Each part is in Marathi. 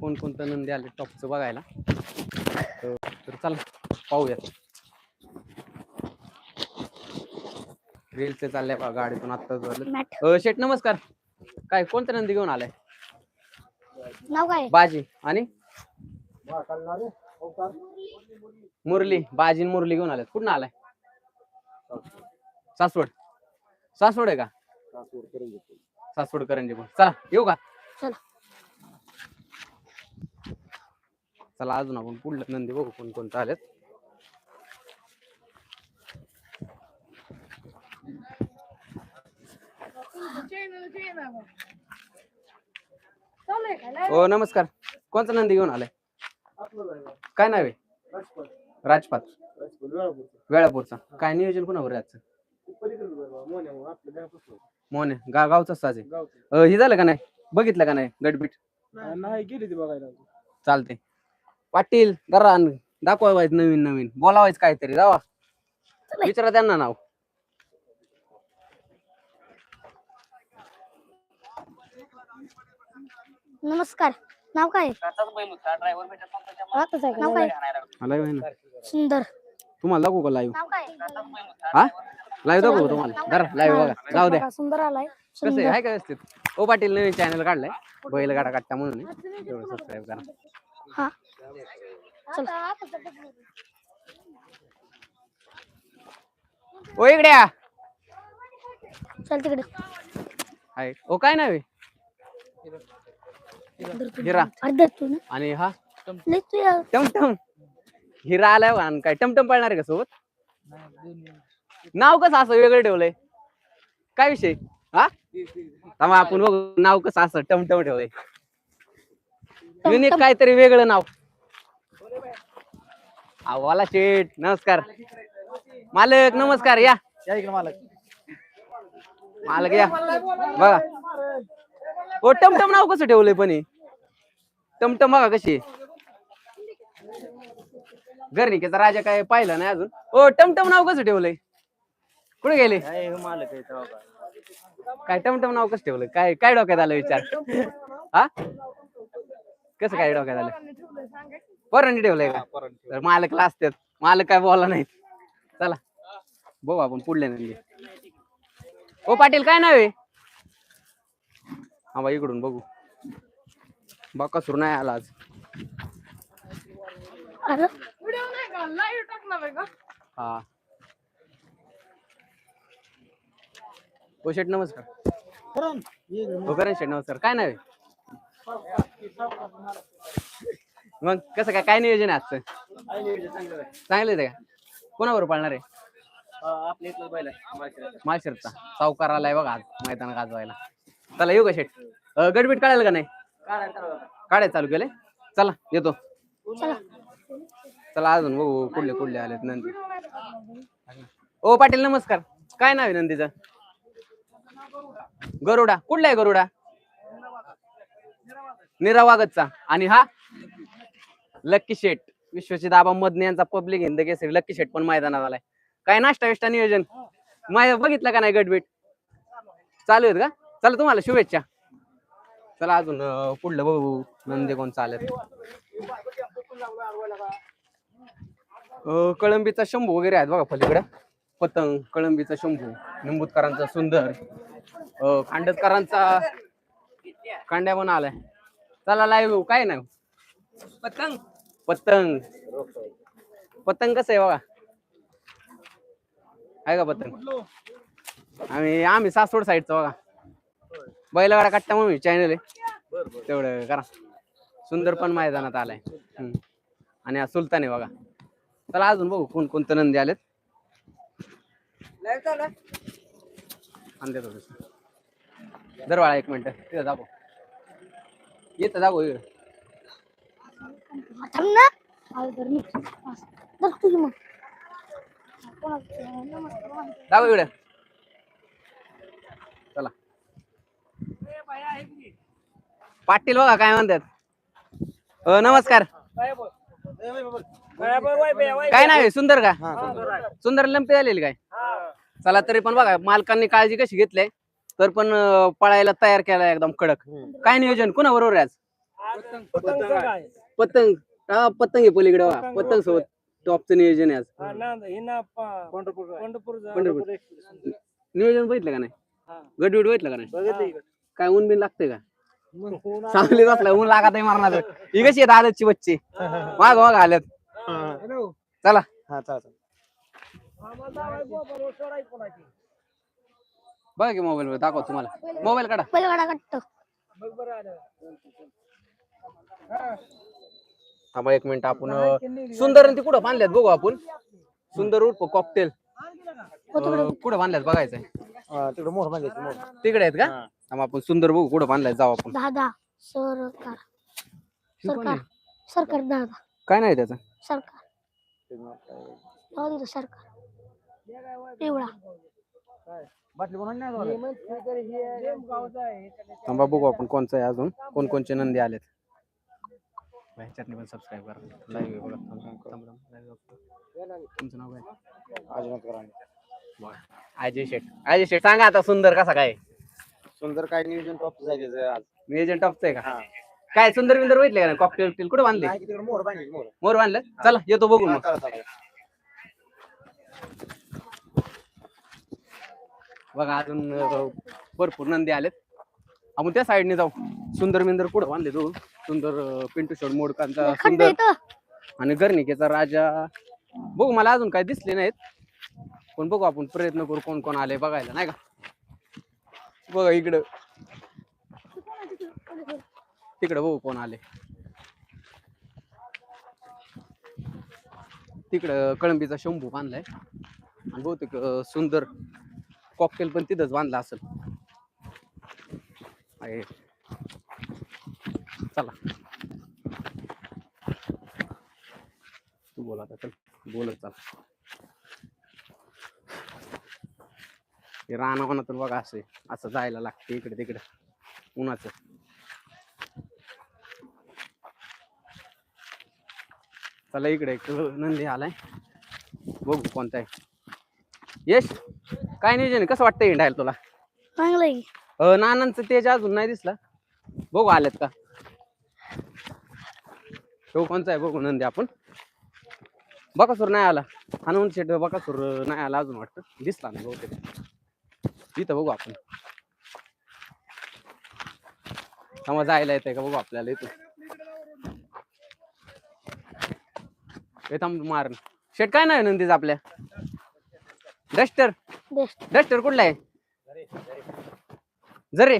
कोण कोणतं नंदी आले टॉपचं बघायला. तर चला पाहूयात. रीलचे चालले बा गाडीतून आत्ताच झालं. मॅट अ, शेठ नमस्कार. काय कोणतं नंदी घेऊन आलाय? नाव काय? बाजी. आणि? मुरली. बाजी आणि मुरली घेऊन आल्यात. कुठं आलाय? सासवड. सासवड आहे का? सासवड करंजी पण चला येऊ का? चला. चला अजून आपण पुढलं नंदी बघू कोण कोणतं आलेत. हो नमस्कार. कोणता नंदी घेऊन आलाय? काय नाव राजपात वेळापूरचा. काय नियोजन कोणावर आजचं? मोने. गा गावचा साज हे झालं का नाही? बघितलं का नाही? गटबीट? नाही गेली ती बघायला चालते पाटील जरा दाखवायचं नवीन नवीन. बोलावायचं काहीतरी जावा. विचारा त्यांना नाव. नमस्कार. नाव काय? आहे? नाव काय? ना. सुंदर. तुम्हाला दाखवू का लाईव्ह नाव काय? हा? लाईव्ह दाखवू तुम्हाला? जरा लाईव्ह बघा. जाऊ द्या. सुंदर आलाय. कसं आहे? हाय का व्यवस्थित? ओ पाटील नवीन चॅनल काढलाय. बैल गाडा काढता म्हणून. सबस्क्राईब करा हा. ओ इकडे या. चल तिकडे. हाय. ओ काय नाव आहे? धर तू. हिरा अर्धा तू ना. आणि हा? तू या- टमटम हिरा आलाय आणि काय? टमटम पळणार आहे का सोबत? नाव कसं असं वेगळं ठेवलंय? काय विषय? हा? थांबा आपण बघू. नाव कसं असं टमटम ठेवलंय. युनिक काहीतरी वेगळं नाव. आवाला शेठ नमस्कार. मालक नमस्कार या. या इकडे मालक. मालक या. बघा. ओ टमटम नाव कसं ठेवलंय पण हे? टमटम बघा कशी घरनिकेचा राजा काय पाहिलं नाही अजून. ओ टमटम नाव कसं ठेवलंय? कुठे गेले? मालक आहे तेव्हा काय. काय टमटम नाव कसं ठेवलं काय काय डोक्यात आलं विचार? हा? कसं काय डोक्यात आलं? पोरांनी ठेवलंय का? तर मालकला असतात मालक काय बोला नाहीत. चला. बघू आपण पुढले नंदी. ओ पाटील काय नाव आहे? हा बा इकडून बघू. बाकासूर नाही आला आज. अरे. हा. ओ शेठ नमस्कार. हो करण शेठ नमस्कार. काय नाव आहे? मग कसं काय काय नियोजन आहे आजचं? चांगलं आहे. का? कोणावर पाळणार आहे? आपल्या इथलं बैल आहे मार्केटला. माळशिरचा सावकार आलाय बघा आज मैदान गाजवायला. चला येऊ का अं, गडबीट काढायला का नाही? काढाय चालू केले चला येतो. चला. चला अजून बघू कुठले कुठले आलेत नंदी. ओ पाटील नमस्कार. काय नाव आहे नंदीचं? गरुडा. कुठला आहे गरुडा? निरावागतचा. आणि हा? लक्की शेट विश्वचित आबा यांचा पब्लिक हिंद केसरी लक्की शेट पण मैदानात आलाय. काय नाश्ता विष्टा नियोजन? मैदान बघितलं का नाही गटबीट? चालू आहेत का? चला तुम्हाला शुभेच्छा. चला अजून पुढलं बघू नंदे कोण चालेल कळंबीचा शंभू वगैरे आहेत बघा पलीकडे. पतंग कळंबीचा शंभू निंबूतकरांचा सुंदर. अं, खांडतकरांचा खांड्या पण आलाय. चला लाईव्ह काय नाही. पतंग. पतंग. पतंग कसं आहे बघा? आहे का पतंग? आम्ही आम्ही सासवड साईडचा बघा. बैलगाडा कट्टा म्हणून चॅनल आहे. तेवढं करा. सुंदर पण मैदानात आलाय. आणि हा सुलतान आहे बघा. चला अजून बघू कोण कोणतं नंदी आलेत. दरवाळा एक मिनिट. तिथं दाखव येतं दाखव इकडं. थांब ना. तुझी मग. इकडं. चला. पाटील बघा काय म्हणतात. अ, नमस्कार. काय आहे? सुंदर का? सुंदर. लंपी झालेली काय? हा. चला तरी पण बघा मालकांनी काळजी कशी घेतली तर पण अं, पळायला तयार केलाय एकदम कडक. काय नियोजन? कुणा बरोबर आहे आज? पतंग हा पतंग आहे पलीकडे वा. पतंग पतंग सोबत टॉपचं नियोजन आहे आज. हा, नांद हे ना प- पंढरपूर पंढरपूर. नियोजन बघितलं का नाही? हा. गडबीड बघितलं का नाही? बघितलं काय ऊन बिन लागतंय का? चांगली असलं ऊन लागत आहे मारणार ही कशी आहेत आदतची बच्ची? माग माग आल्यात. चला. हा चालतं बघा की मोबाईल वर दाखव तुम्हाला. मोबाईल काढा. पहिले गाडा काढतो थांबा एक मिनिट आपण सुंदर आणि ते कुठं बांधल्यात बघू आपण. सुंदर उर्फ कॉकटेल. कुठं बांधल्यात बघायचंय? तिकडे मोर म्हणजे मोर. तिकडे आहेत का? थांबा आपण सुंदर बघू कुठं बांधलाय जाऊ आपण. दहा सरकार. हे कोण सरकार. आहे? सरकार दहा दहा काय नाही त्याचं. सरकार. जाऊ दे रे, सरकार. पिवळा. बाटली बनवून नाही थांबा बघू आपण कोणचं आहे अजून. कोण कोणचे नंदी आलेत. ह्याच्यात पण सबस्क्राईब करा। लाईव्ह बघा बघतो. तुमचं नाव काय? अजय शेठ। अजय शेठ सांगा आता सुंदर कसा काय? सुंदर काय नियोजन टॉप आज. एजंट ऑफचं आहे का? काय सुंदर बिंदर बघितले का कॉकटेल बिकटेल कुठे बांधले? मोर बांधले मोर. बांधलं? चला येतो बघू मग. बघा अजून भरपूर नंदी आलेत. आपण त्या साईडने जाऊ. सुंदर बिंदर कुठं बांधले तो सुंदर पिंटू शेड मोडकांचा सुंदर आणि गर्णिकेचा राजा. बघू मला अजून काय दिसले नाहीत. पण बघू आपण प्रयत्न करू कोण कोण आले बघायला नाही का? बघा इकडं. तिकडं बघू कोण आले तिकडं कळंबीचा शंभू बांधलाय. आणि बहुतेक सुंदर कॉकटेल पण तिथंच बांधला असेल. चला. तू बोला आता चल. बोलत चला. हे रानावनातून बघा असे असं जायला लागते इकडे तिकडे. उन्हाचं. चला इकडे एक नंदी आलाय. बघू कोणता आहे. यश काय नियोजन? कसं वाटतंय हिंडायला तुला? चांगलं आहे अ, नानांचं तेज अजून नाही दिसला. बघू आलेत का? तो कोणचा आहे बघू नंदी आपण. बकासूर नाही आला. हनुमान शेट बकासूर नाही आला अजून वाटतं. दिसला नाही बहुतेक. इथं बघू आपण. थांबा जायला येतंय का बघू आपल्याला इथं येतं मारण शेट काय नाही नंदीच आपल्या? डस्टर? डस्टर. कुठला आहे? जरे.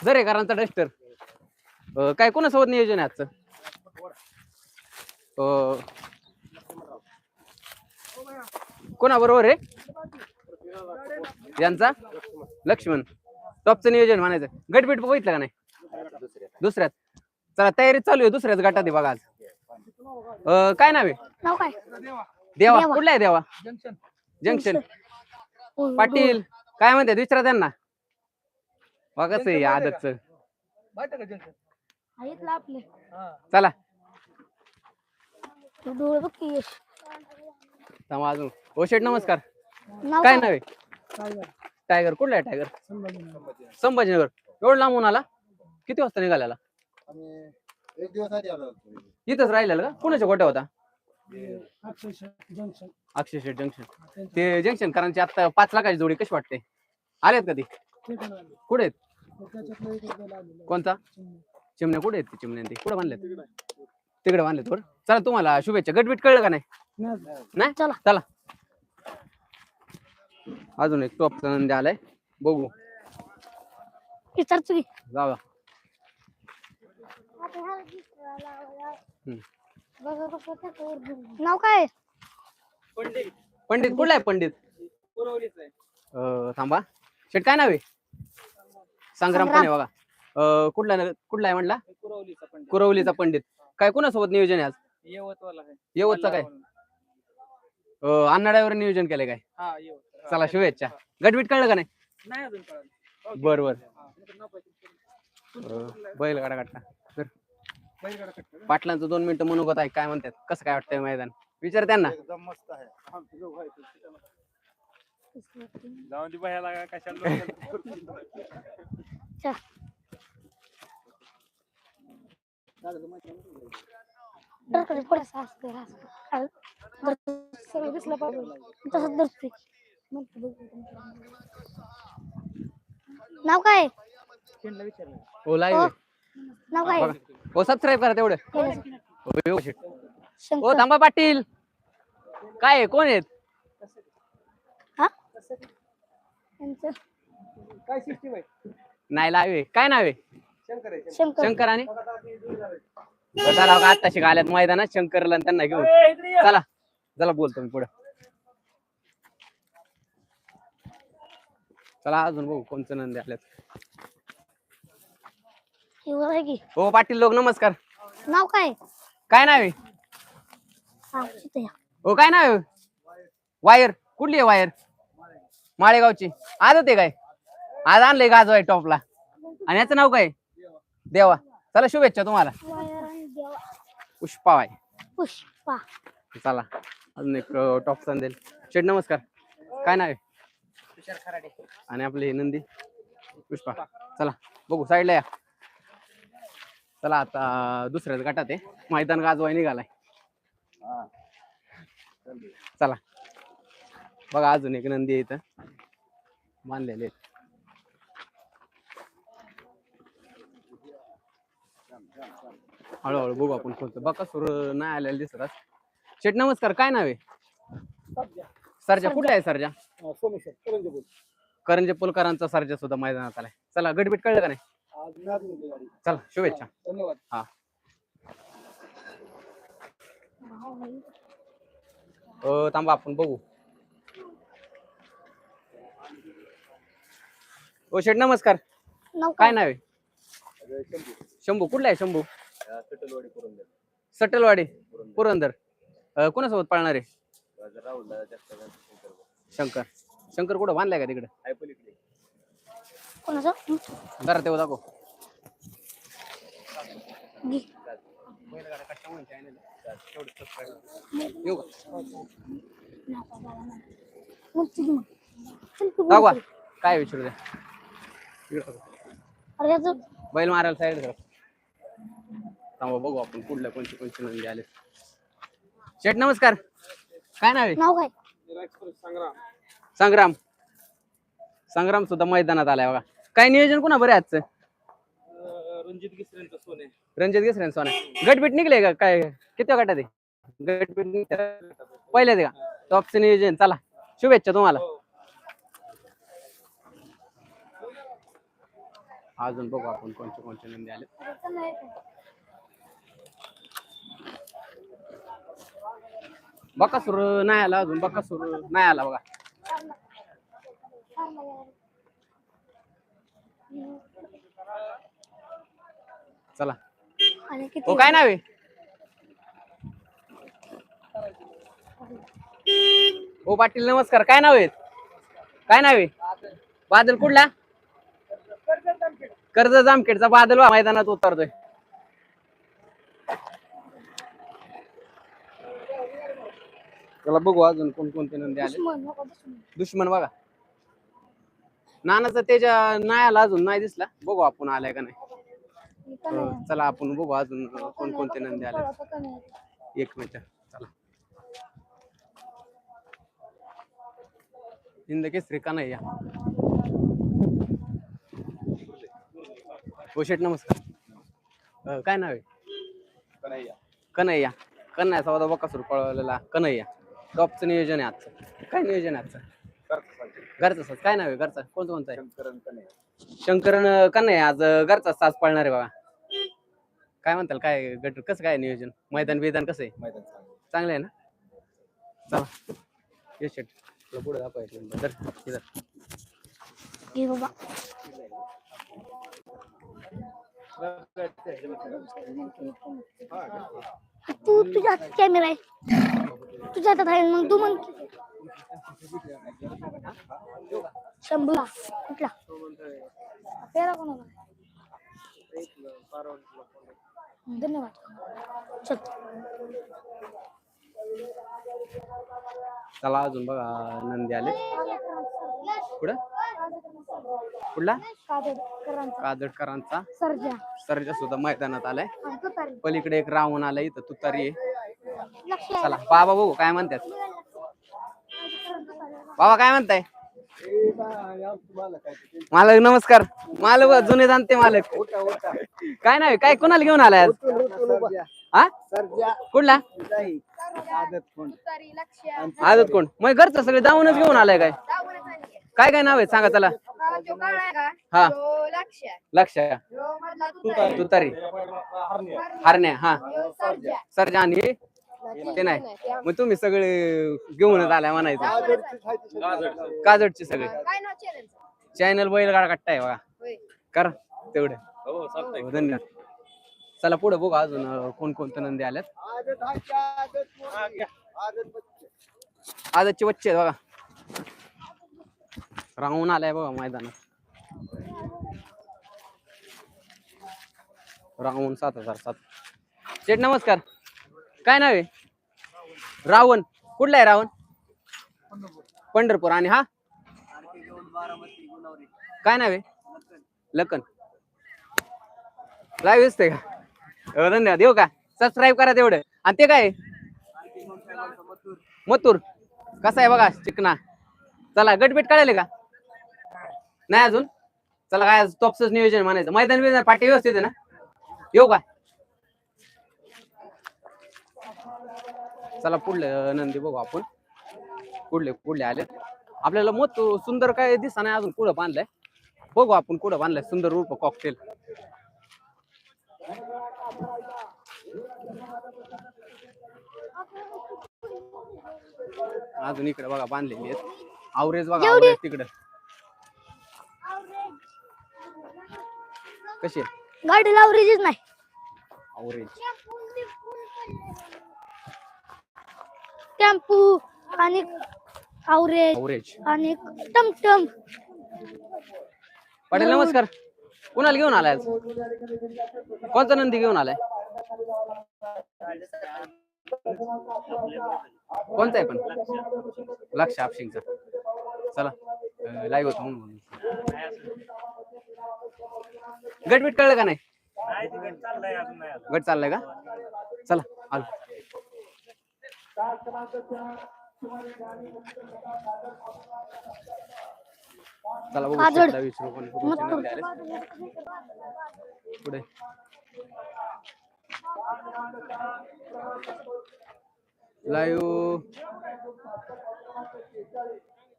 जरेकरांचा डस्टर. काय कोणासोबत नियोजन आहे आजचं? कोणाबरोबर आहे? यांचा? लक्ष्मण. टॉपचं नियोजन म्हणायचं. गटबीट बघितलं का नाही? दुसऱ्यात. चला तयारी चालू आहे. दुसऱ्याच गटात आहे बघा आज. अं, काय नाव आहे? नाव काय? देवा. देवा. कुठला आहे देवा? जंक्शन. पाटील. काय म्हणतात विचारा त्यांना? बघा कसं आहे आदतच. चला. तू डोळे बघ की. यश थांबा अजून. ओ शेठ नमस्कार. नाव काय नाव आहे? टायगर. कुठला आहे टायगर? संभाजीनगर. एवढं लांबून आला? किती वाजता निघालेला आम्ही एक दिवस आधी आलो होतो. इथंच राहिलेला का? कुणाच्या गोट्या होता? अक्षय शेठ जंक्शन ते जंक्शन कारण आता पाच लाखाची जोडी कशी वाटते? आलेत का ते? कुठे आहेत? कोणता? चिमण्या. कुठे आहेत ते चिमण्या ते? कुठे बांधलेत तिकडे बांधलेत बरं चला तुम्हाला शुभेच्छा. गटबीट कळलं का नाही? नाही? चला. चला. अजून एक टॉपचा नंदी आलाय. बघू. विचारतो की. जाऊया नाव काय? पंडित. कुठला आहे पंडित? अं, थांबा. शेट काय नाव आहे? संग्राम पण आहे बघा. अं, कुठला कुठला आहे म्हणला कुरवलीचा पंडित. काय कोणासोबत नियोजन आहे आज? येवतचा काय? अं, अन्नाड्यावर नियोजन केलंय काय? चला शुभेच्छा. गटबीट कळलं का नाही? बर बर. अं, बैलगाडा काढता. तर पाटलांचं दोन मिनिटं मनोगत आहे काय म्हणतात? कसं काय वाटतंय मैदान? विचार त्यांना. एकदम मस्त आहे. जाऊन बाहेर कशाला थोडासा असतो सगळं दिसलं पाहिजे तसंच. नाव काय? हो लाईव्ह आहे. नाव काय. हो सबस्क्राईब करा तेवढं. हो, व्यवस्थित. हो शंकर थांबा पाटील काय आहे कोण आहेत हा यांचं काय सिस्टीम आहे नाही आहे काय नाव आहे शंकर आहे शंकर शंकर आणि चला आता शिका आल्यात मैदानात शंकरला आणि त्यांना घेऊन. चला चला बोलतो मी पुढे. चला अजून बघू कोणचं नंदी आल्यात हे आहे की. हो पाटील लोक नमस्कार. नाव काय? काय नाव आहे? हा. हो काय नाव आहे? वायर. कुठली आहे वायर? माळेगावची. आज होते काय? आज आणलंय गाजवाय टॉपला. आणि याचं नाव काय? देवा. चला शुभेच्छा तुम्हाला. पुष्पा वाय पुष्पा. चला अजून एक टॉप संदेल शेठ नमस्कार. काय नाव आहे? तुषार खराडे. आणि आपले हे नंदी पुष्पा. चला बघू साईडला या. चला आता दुसऱ्याच गटात आहे. मैदान गाजवाय निघालाय. चला. बघा अजून एक नंदी आहे इथं. बांधलेले आहेत. हळूहळू बघू आपण कोणतं. बघा सुर नाही आलेलं दिसत आज. शेठ नमस्कार. काय नाव आहे? सरजा. कुठला आहे सरजा? सोमेश्वर करंजपूर. करंजे पुलकरांचा सरजा सुद्धा मैदानात आलाय. चला गटबीट कळलं का नाही? आज गाडी. चला शुभेच्छा. धन्यवाद. हा. अ, थांबा आपण बघू. ओ शेठ नमस्कार. नाव काय काय नाव आहे? शंभू. कुठला आहे शंभू? कटलवाडी द्या सटलवाडी पुरंदर. अ, कोणासोबत पाळणार आहे? शंकर शंकर. कुठं? बांधलाय का तिकडे? कोणाचं? जरा तेव्हा दाखव. घे. येऊ का? नाव काय बाबा मग. चल तू विचारू द्या. अरे याचं बैल मारायला साईड करा थांबा बघू आपण पुढल्या कोणती कोणती नंदी आले. शेठ नमस्कार. काय नाव आहे? नाव काय? एक्सप्रेस संग्राम. संग्राम संग्राम सुद्धा मैदानात आलाय बघा. काय नियोजन कुणा बरं आहे आजचं? रणजित गिसरेंचं सोने. रणजित घेसरे सोना. गटबीट निघले का? काय किती गटात आहे गटबीट पहिले का? टॉपचं नियोजन. चला शुभेच्छा तुम्हाला. अजून बघू आपण कोणते कोणते नंदी आले बकासूर नाही आला अजून बकासूर नाही आला बघा. चला. हो काय नाव आहे? हो पाटील नमस्कार. काय नाव आहे? काय नाव आहे? बादल कुठला? कर्ज जामखेडचा बादल वा मैदानात उतरतोय. त्याला बघू अजून कोण कोणते नंदी आले. दुश्मन, नको दुश्मन. दुश्मन बघा. नानाचा त्याच्या नाही आला अजून नाही दिसला. बघू आपण आलाय का नाही. हे? अं, चला आपण बघू अजून कोण कोणते नंदी आले? एक मिनिट चला. हिंद केसरी का नाही या? हो शेठ नमस्कार. अं, काय नाव आहे? कन्हैया. कन्हैया. सौदा बकासूर पळवलेला कन्हैया. टॉपचं नियोजन आहे आजचं. काय नियोजन आहे आजचं? घरचं साज काय नाव आहे घरचा? कोणतं कोणतं आहे? शंकरन कन्हैया आज घरचा साज पळणार आहे बघा काय म्हणताल? काय गट कसं काय नियोजन? मैदान बिदान कसं आहे? चांगलं आहे. ना? चला. ये शेट. तुला पुढे दाखवायचं धर इधर घे बाबा. तू तुझ्या हातात कॅमेरा आहे. तुझ्या हातात आहे मग तू मग शंभूला कुठला? पेरा कोणाला धन्यवाद. चल. चला अजून बघा नंदी आले. पुढं कुठला? कादडकरांचा काजडकरांचा सर्जा. सर्जा सुद्धा मैदानात आलाय. आणि पलीकडे एक रावण आलाय इथं तुतारी आहे. लक्ष चला बाबा बघू काय म्हणतात. बाबा काय म्हणताय? मालक नमस्कार. मालक बघ, जुने जाणते मालक. काय नाही काय कोणाला घेऊन आलाय आज? हा? कुठला? आदत कोण? मग घरचं सगळे जाऊनच घेऊन आलाय काय? काय काय नाव आहे? सांगा चला. हा लक्ष तुतारी हरण्या हा. सरजा. आणि ते नाही. मग तुम्ही सगळे घेऊनच आलाय म्हणायचं. काजडचे सगळे. काय नाव चॅनल चॅनल बैलगाडा काढताय बघा. होय. करा तेवढं. हो, धन्यवाद. चला पुढे बघू अजून अं, कोण कोणते नंदी आल्यात. आजचे बच्चे आहेत बघा. राहून आलाय बघा मैदानात. रावण सात हजार सात. शेठ नमस्कार. काय नाव आहे? रावण. कुठला आहे रावण? पंढरपूर. आणि हा? काय नाव आहे? लखन. लाईव्ह असते का? हो, धन्यवाद. येऊ का? सबस्क्राईब करा तेवढं. आणि ते काय मथूर मथुर. कसा आहे बघा चिकना. चला गटबीट काढायला का? नाही अजून? चला काय टॉपच नियोजन म्हणायचं. मैदान बिदान पाठी व्यवस्थित आहे ना? येऊ का? चला पुढले नंदी बघू आपण. पुढले पुढले आले. आपल्याला मत सुंदर काय दिसा नाही अजून कुठं बांधलंय? बघू आपण कुठं बांधलंय सुंदर रूप कॉकटेल अजून इकडे बघा बांधलेली आहेत. आवरेज बघा आवरेज तिकडे. कशी गाडीला आवरेजच नाही. टेम्पू आणि आवरेज आणि टमटम. पाटील नमस्कार. कुणाला घेऊन आलाय आज? कोणता नंदी घेऊन आलाय? कोणता आहे पण? लक्ष आपशिंगचा. चला लाईव्ह होतो म्हणून. गटबीट कळलं का नाही. गट चाललाय का? चला आलो. चला बघू वीस रुपये. पुढे. लाईव्ह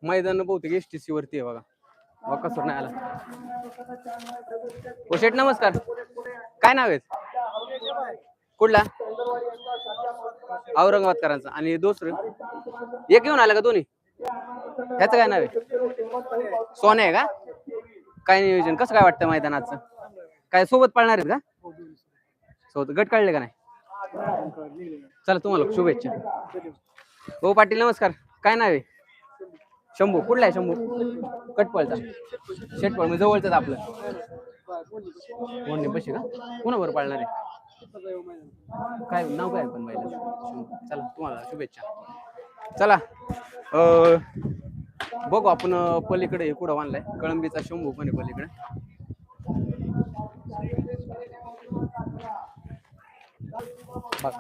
मैदान बहुतेक एस टी सी वरती आहे बघा. बघा नाही आला. ओ शेठ नमस्कार. काय नाव आहे? कुठला? औरंगाबादकरांचा. आणि दुसरं? एक घेऊन आला का दोन्ही? ह्याचं काय नाव आहे? सोने आहे का? काय नियोजन? कसं काय वाटतं मैदानाचं? काय सोबत पाळणार आहेत का? सोबत गट काढले का नाही? चला तुम्हाला शुभेच्छा. हो पाटील नमस्कार. काय नाव आहे? शंभू कुठला आहे शंभू? कटपळचा. शेटपळ म्हणजे जवळच आपलं. कोण बशी का? कोणावर पाळणार आहे? काय नाव काय पण पाहिलं चला तुम्हाला शुभेच्छा. चला बघू आपण पलीकडे हे कुठं बांधलाय. कळंबीचा शंभू पण आहे पलीकडे. बघा.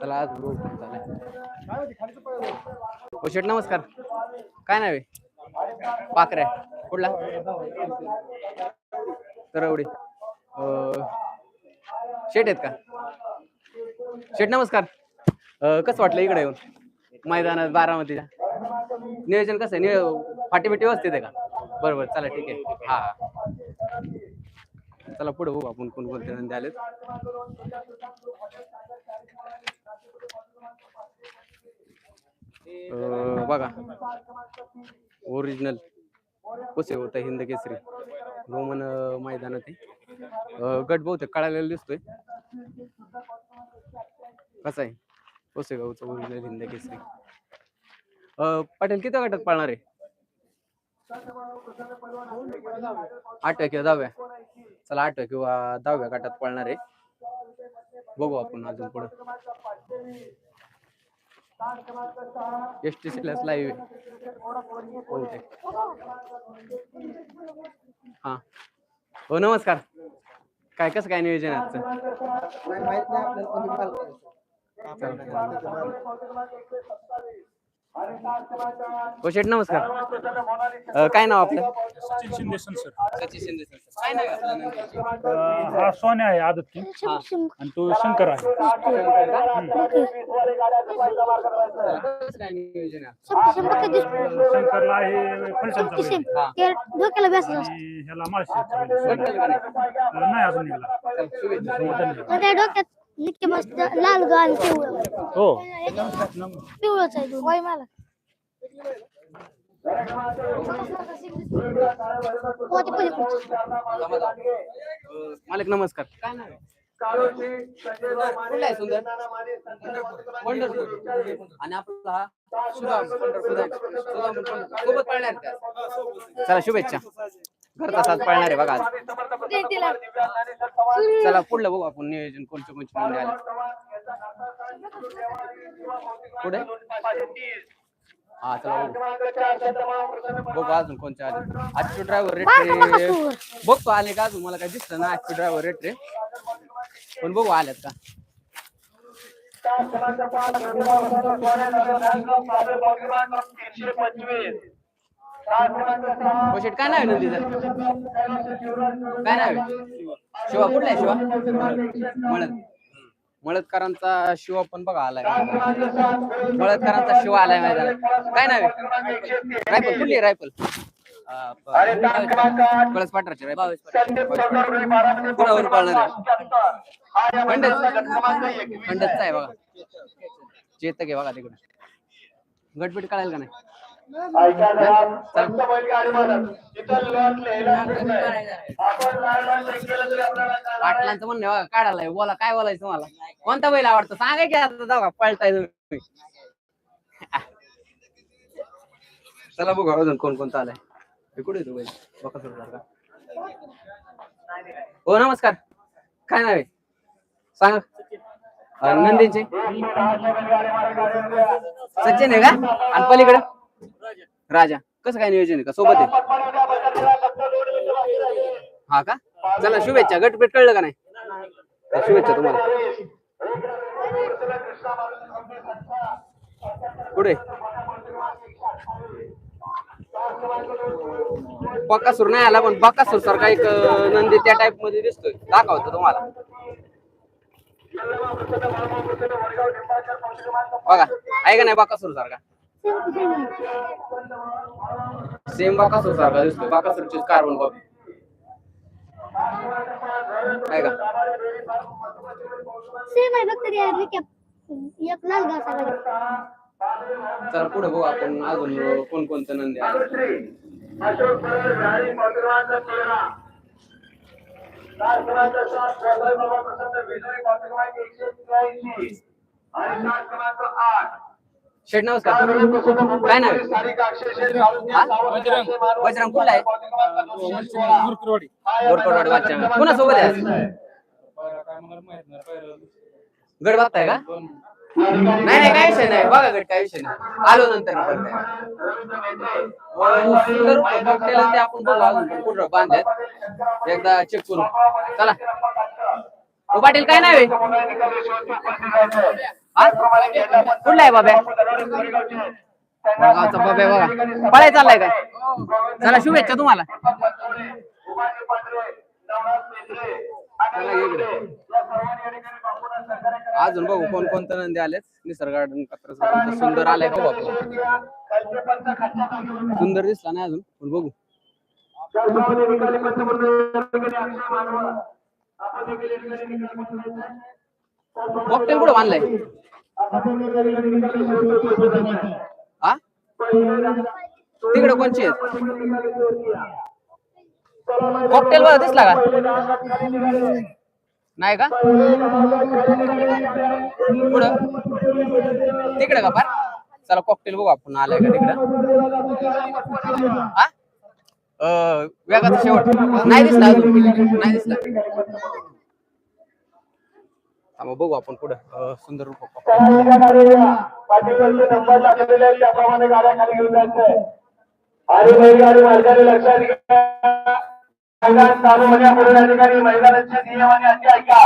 चला आज बघू हो शेठ नमस्कार. काय नावे आहे? पाकऱ्या कुठला? तरवडी. अं, शेठ आहेत का? शेठ नमस्कार. कसं वाटलं इकडे येऊन? मैदानात बारामतीला? नियोजन कसं आहे? नियो फाटी बिटी व्यवस्थित आहे का? बरोबर चला ठीक आहे. हा चला पुढे बघू आपण कोण कोणते नंदी आलेत. बघा. ओरिजिनल कसे होतं हिंद केसरी? रोमन अं, मैदानात आहे. गट बहुतेक कळालेला दिसतोय. कसा आहे? कोसेगावचं ओरिजिनल हिंद केसरी? पाटील किती गटात पाळणार आहे? आठव्या किंवा दहाव्या चला आठव्या किंवा दहाव्या गटात पळणार आहे. बघू आपण अजून पुढे. एस टी सी लाईव्ह हा. हो नमस्कार. काय कसं काय नियोजन आहे आजचं? हो शेठ नमस्कार. अं, काय नाव आपलं? Sachin Shinde sir Sachin Shinde sir. काय नाव आहे आपलं? हा सोन्या आहे आदत की. हा. आणि तो शंकर आहे. कसं काय नियोजन शंकरला आहे फलटणचा बैल. हा. आणि ह्याला बैल. का नाही? अजून निघाला चल, शुभेच्छा. डोक्यात नित्य मस्त लाल ग आणि पिवळं हो पिवळंच आहे दोन. वय मला पलीकडचं. मालक नमस्कार काय नाव आहे? कुठला आहे सुंदर पंढरपूर आणि आपला हा सुदाम पंढरपूर आहे. सुदाम पण पंढरपूर. सोबत पळणार आहे का? चला शुभेच्छा घरचा साथ पळणार आहे बघा आज. चला पुढलं बघू आपण नियोजन कोणचे कोणचे नोंदी आले पुढे हा चला बघू बघू अजून कोणते आले आजचे ड्रायव्हर रेट. बघतो आले का अजून मला काय दिसलं ना आजचे ड्रायव्हर रेट रे पण बघू आल्यात का शेट काय नाव नंदीचं काय नाव आहे? शिवा कुठला आहे शिवा? मळत मळतकरांचा शिवा पण बघा आलाय. मळतकरांचा शिवा आलाय मैदानात. काय नाव आहे? रायफल कुठली रायफल? कळस पाटराची रायफल. कुणावर पाळणार आहे? खंडच आहे? बघा. चेतक आहे बघा तिकडे. गटपीट कळायला का नाही? पाटलांचं म्हणणं आहे बघा काढायला बोला काय बोलायचं मला कोणता बैल आवडतो सांगा की आता जाऊ का पळताय तुम्ही चला बघू अजून कोण कोणता आलाय हे कुठे येतो बैल बघा सुरू का हो नमस्कार काय नाव आहे सांगा अं, नंदीचे सचिन आहे का आणि पलीकडे राजा. कसं काय नियोजन आहे का? सोबत आहे? हा का? चला शुभेच्छा. गटपेट कळलं का नाही? तर शुभेच्छा तुम्हाला. पुढे बकासूर नाही आला पण बकासूर सारखा एक अं, नंदी त्या टाइपमध्ये दिसतोय. दाखवतो तुम्हाला. बघा आहे का नाही बकासूर सारखा? सेम बाकासूर सारखा दिसतो बाकासूरची कार्बन कॉपी आहे का? सेम आहे फक्त ते recap. एक लाल घास चला पुढे बघू आपण अजून कोण कोणतं नंदी आहे शेठ नमस्कार. काय नाव? आहे? हा? बजरंग कुठला आहे? बोरकोटवाडी वाच्या कुणासोबत आहे? गड बघताय का? नाही नाही काय विषय नाही. बघा गड काय विषय नाही. आलो नंतर ते आपण बघू. अजून पण कुठं बांधल्यात. एकदा चेक करू चला. ओ पाटील काय नाव आहे? हा? कुठला आहे बाब्या? गावचा बाब्या बघा. पळाय चाललाय काय? चला शुभेच्छा तुम्हाला. अजून बघू कोण कोणतं नंदी आलेत. निसर्ग गार्डन कत्र सुंदर आलाय का बाबा सुंदर दिसला नाही अजून पण बघू. कॉकटेल कुठं बांधलाय? हा तिकडे कोणची आहेत? कॉकटेल बघा दिसला का? नाही का? पुढं? तिकडे का फार चला कॉकटेल बघू आपण आलाय का तिकडं? हा वेगाचा शेवट. नाही दिसला अजून. नाही दिसला. मग बघू आपण पुढं. सुंदर रूप आणि बैलगाडी मालकाने लक्षात घ्या मैदान चालू होण्यापूर्वी या ठिकाणी मैदानाचे नियम आणि अटी ऐका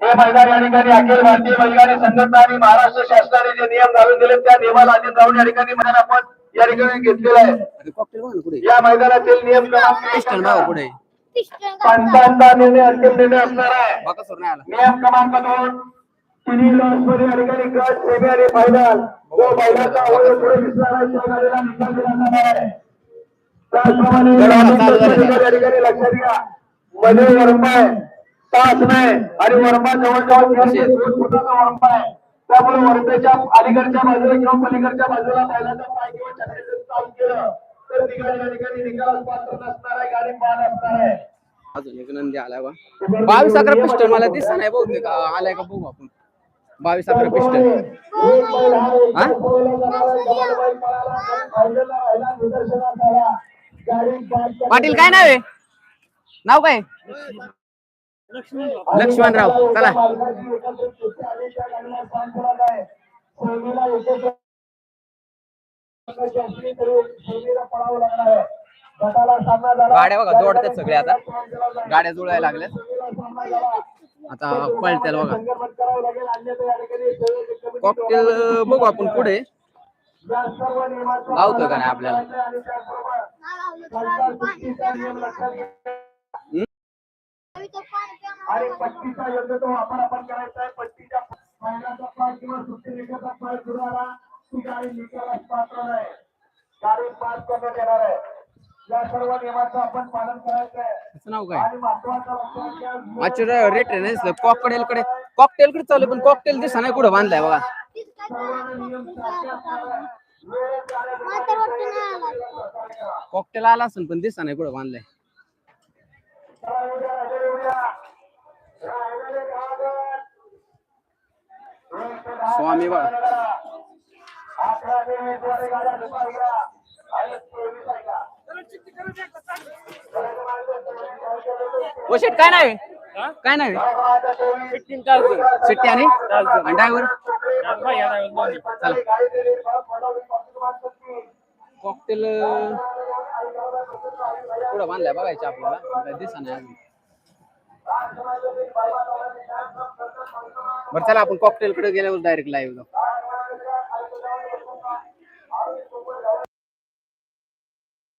हे मैदान या ठिकाणी अखिल भारतीय बैलगाडी संघटना आणि महाराष्ट्र शासनाने जे नियम घालून दिले त्या नियमाला जाऊन या ठिकाणी मैदान आपण या ठिकाणी घेतलेलं आहे या मैदानातील नियम क्रमांक पुढे. पंचांचा निर्णय अंतिम निर्णय असणार आहे. नियम क्रमांक दोन तिन्ही लॉन्चमध्ये या ठिकाणी गट सेमी आणि फायनल. जो बैलाचा अवयव पुढे दिसणार आहे त्या गाडीला निकाल दिला जाणार आहे. त्याचप्रमाणे ठिकाणी लक्षात घ्या मध्ये वरंबा आहे तास नाही आणि वरंबा जवळजवळ ते फुटाचा वरंबा आहे. त्यामुळे वरंब्याच्या अलीकडच्या बाजूला किंवा पलीकडच्या बाजूला बैलाचा पाय किंवा चालू केलं. अजून एक नंदी आलाय बा. बावीस अकरा पिस्टल मला दिसत नाही बहुतेक. आलाय का बघू आपण. बावीस अकरा पिस्टल पाटील काय नाव आहे? नाव काय? लक्ष्मणराव. चला. गाड्या बघा जोडतात सगळे आता. गाड्या जुळायला लागल्यात. आता पळत्याल बघा. कॉकटेल बघू आपण पुढे. लावतोय का नाही आपल्याला? आणि पट्टीचा योग्य तो वापर आपण करायचा आहे. पट्टीच्या महिलाचा किंवा सुट्टी रेषेचा पाय सुरू आला पात्र नाही पास आहे या सर्व नियमाचं आपण पालन करायचं आहे त्याचं नाव काय? आणि महत्वाचं लक्षात घ्या, रेट नाही दिसलं. कॉकटेल कडे कॉकटेल कडे चालू पण कॉकटेल दिसा नाही कुठं बांधलाय बघा. कॉकटेल आला असेल पण दिसा नाही कुठं बांधलाय. स्वामी बघा. अकरा ते वीस वाले गाड्या दुपारी घ्या. आणि चोवीस आहे का? ओ शेट काय नाही काय नाही सिट्टी आणि आणि ड्रायव्हर चला. कॉकटेल कुठं बांधलाय बघायचं आपल्याला? दिसा नाही अजून. बरं चला आपण कॉकटेल कडे गेल्यावर डायरेक्ट लाईव्ह जाऊ.